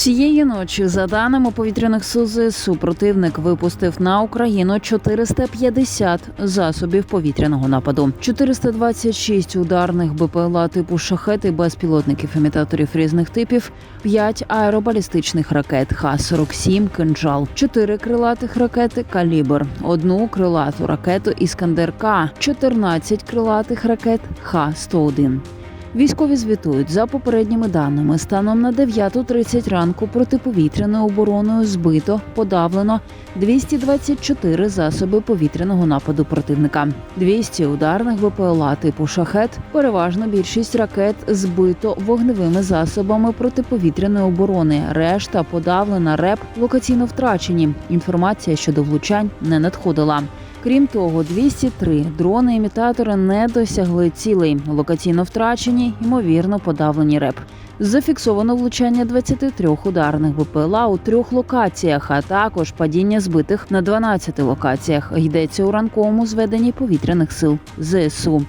Цієї ночі, за даними повітряних сил ЗСУ, противник випустив на Україну 450 засобів повітряного нападу, 426 ударних БПЛА типу шахети, безпілотників імітаторів різних типів, 5 аеробалістичних ракет Х-47 «Кинджал», 4 крилатих ракети Калібр, одну крилату ракету Іскандер К, 14 крилатих ракет Х-101. Військові звітують за попередніми даними. Станом на 9.30 ранку протиповітряною обороною збито, подавлено 224 засоби повітряного нападу противника, 200 ударних БПЛА типу шахет. Переважно більшість ракет збито вогневими засобами протиповітряної оборони. Решта подавлена РЕП локаційно втрачені. Інформація щодо влучань не надходила. Крім того, 203 дрони-імітатори не досягли цілей. Локаційно втрачені, ймовірно, подавлені РЕП. Зафіксовано влучання 23 ударних БПЛА у трьох локаціях, а також падіння збитих на 12 локаціях. Йдеться у ранковому зведенні повітряних сил ЗСУ.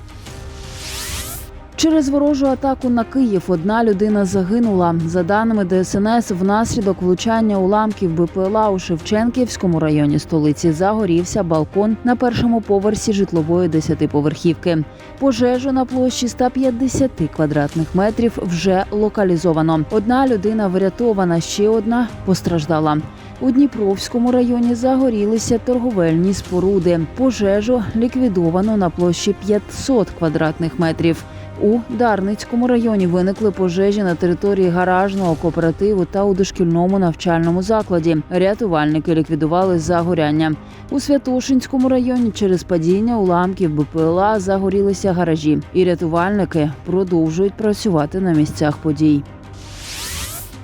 Через ворожу атаку на Київ одна людина загинула. За даними ДСНС, внаслідок влучання уламків БПЛА у Шевченківському районі столиці загорівся балкон на першому поверсі житлової десятиповерхівки. Пожежу на площі 150 квадратних метрів вже локалізовано. Одна людина врятована, ще одна постраждала. У Дніпровському районі загорілися торговельні споруди. Пожежу ліквідовано на площі 500 квадратних метрів. У Дарницькому районі виникли пожежі на території гаражного кооперативу та у дошкільному навчальному закладі. Рятувальники ліквідували загоряння. У Святошинському районі через падіння уламків БПЛА загорілися гаражі, і рятувальники продовжують працювати на місцях подій.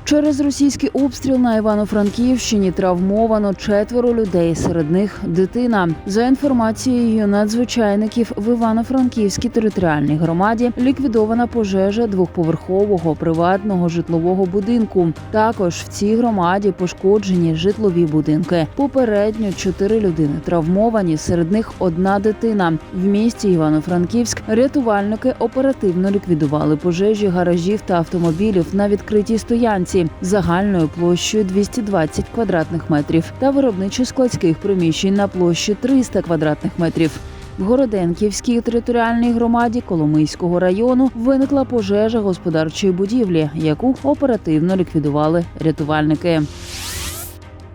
Через російський обстріл на Івано-Франківщині травмовано четверо людей. Серед них дитина. За інформацією надзвичайників в Івано-Франківській територіальній громаді ліквідована пожежа двохповерхового приватного житлового будинку. Також в цій громаді пошкоджені житлові будинки. Попередньо чотири людини травмовані. Серед них одна дитина. В місті Івано-Франківськ рятувальники оперативно ліквідували пожежі гаражів та автомобілів на відкритій стоянці загальною площею 220 квадратних метрів та виробничо-складських приміщень на площі 300 квадратних метрів. В Городенківській територіальній громаді Коломийського району виникла пожежа господарчої будівлі, яку оперативно ліквідували рятувальники.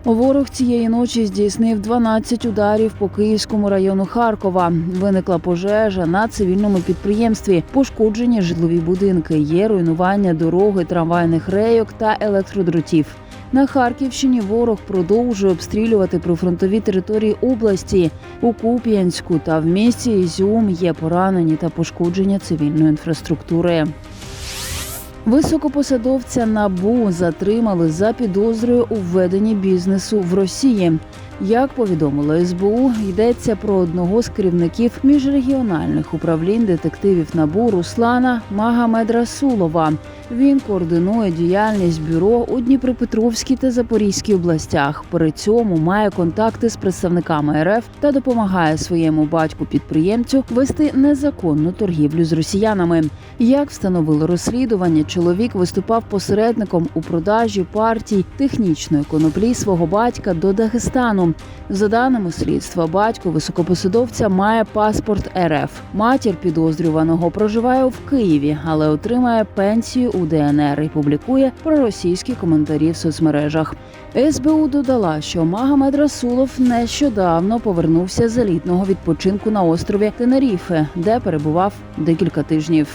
Ворог цієї ночі здійснив 12 ударів по Київському району Харкова. Виникла пожежа на цивільному підприємстві, пошкоджені житлові будинки, є руйнування дороги, трамвайних рейок та електродротів. На Харківщині ворог продовжує обстрілювати прифронтові території області. У Куп'янську та в місті Ізюм є поранені та пошкодження цивільної інфраструктури. Високопосадовця набу затримали за підозрою у введенні бізнесу в Росії. Як повідомило СБУ, йдеться про одного з керівників міжрегіональних управлінь детективів набу Руслана Магамедрасулова. Він координує діяльність бюро у Дніпропетровській та Запорізькій областях. При цьому має контакти з представниками РФ та допомагає своєму батьку підприємцю вести незаконну торгівлю з росіянами. Як встановило розслідування, чоловік виступав посередником у продажі партій технічної коноплі свого батька до Дагестану. За даними слідства, батько високопосадовця має паспорт РФ. Матір підозрюваного проживає в Києві, але отримає пенсію у ДНР і публікує проросійські коментарі в соцмережах. СБУ додала, що Магомед Расулов нещодавно повернувся з елітного відпочинку на острові Тенеріфе, де перебував декілька тижнів.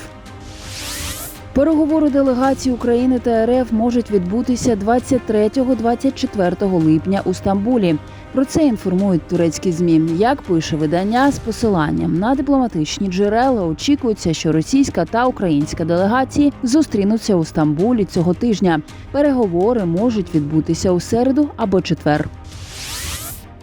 Переговори делегацій України та РФ можуть відбутися 23-24 липня у Стамбулі. Про це інформують турецькі змі. Як пише видання з посиланням на дипломатичні джерела, очікується, що російська та українська делегації зустрінуться у Стамбулі цього тижня. Переговори можуть відбутися у середу або четвер.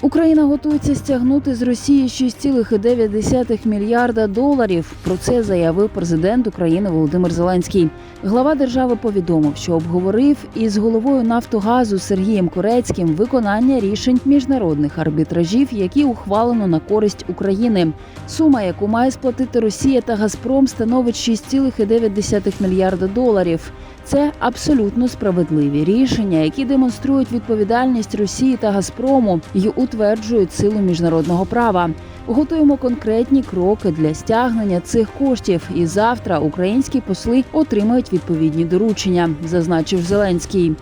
Україна готується стягнути з Росії 6,9 мільярда доларів. Про це заявив президент України Володимир Зеленський. Глава держави повідомив, що обговорив із головою Нафтогазу Сергієм Корецьким виконання рішень міжнародних арбітражів, які ухвалено на користь України. Сума, яку має сплатити Росія та Газпром, становить 6,9 мільярда доларів. Це абсолютно справедливі рішення, які демонструють відповідальність Росії та Газпрому і утверджують силу міжнародного права. Готуємо конкретні кроки для стягнення цих коштів. І завтра українські посли отримають відповідні доручення, зазначив Зеленський.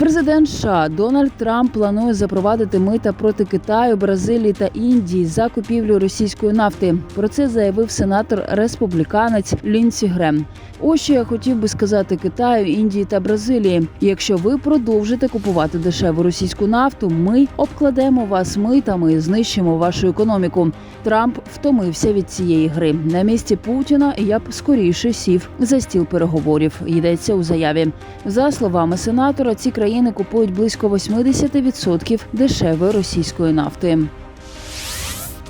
Президент США Дональд Трамп планує запровадити мита проти Китаю, Бразилії та Індії за купівлю російської нафти. Про це заявив сенатор республіканець Лінсі Грем. Ось що я хотів би сказати Китаю, Індії та Бразилії. Якщо ви продовжите купувати дешеву російську нафту, ми обкладемо вас митами і знищимо вашу економіку. Трамп втомився від цієї гри. На місці Путіна я б скоріше сів за стіл переговорів. Йдеться у заяві. За словами сенатора, ці країни купують близько 80% дешевої російської нафти.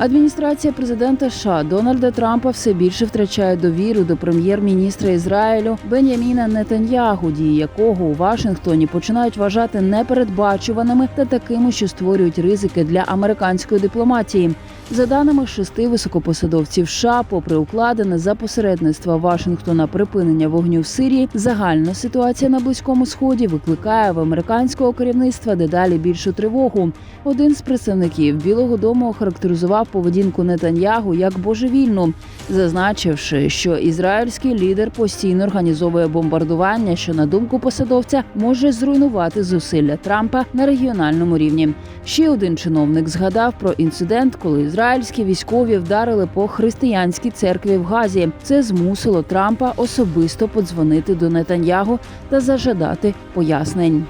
Адміністрація президента США Дональда Трампа все більше втрачає довіру до прем'єр-міністра Ізраїлю Беняміна Нетаньягу, дії якого у Вашингтоні починають вважати непередбачуваними та такими, що створюють ризики для американської дипломатії. За даними шести високопосадовців США, попри укладене за посередництва Вашингтона припинення вогню в Сирії, загальна ситуація на близькому сході викликає в американського керівництва дедалі більшу тривогу. Один з представників Білого Дому охарактеризував поведінку Нетаньягу як божевільну, зазначивши, що ізраїльський лідер постійно організовує бомбардування, що на думку посадовця може зруйнувати зусилля Трампа на регіональному рівні. Ще один чиновник згадав про інцидент, коли ізраїльські військові вдарили по християнській церкві в Газі. Це змусило Трампа особисто подзвонити до Нетаньягу та зажадати пояснень.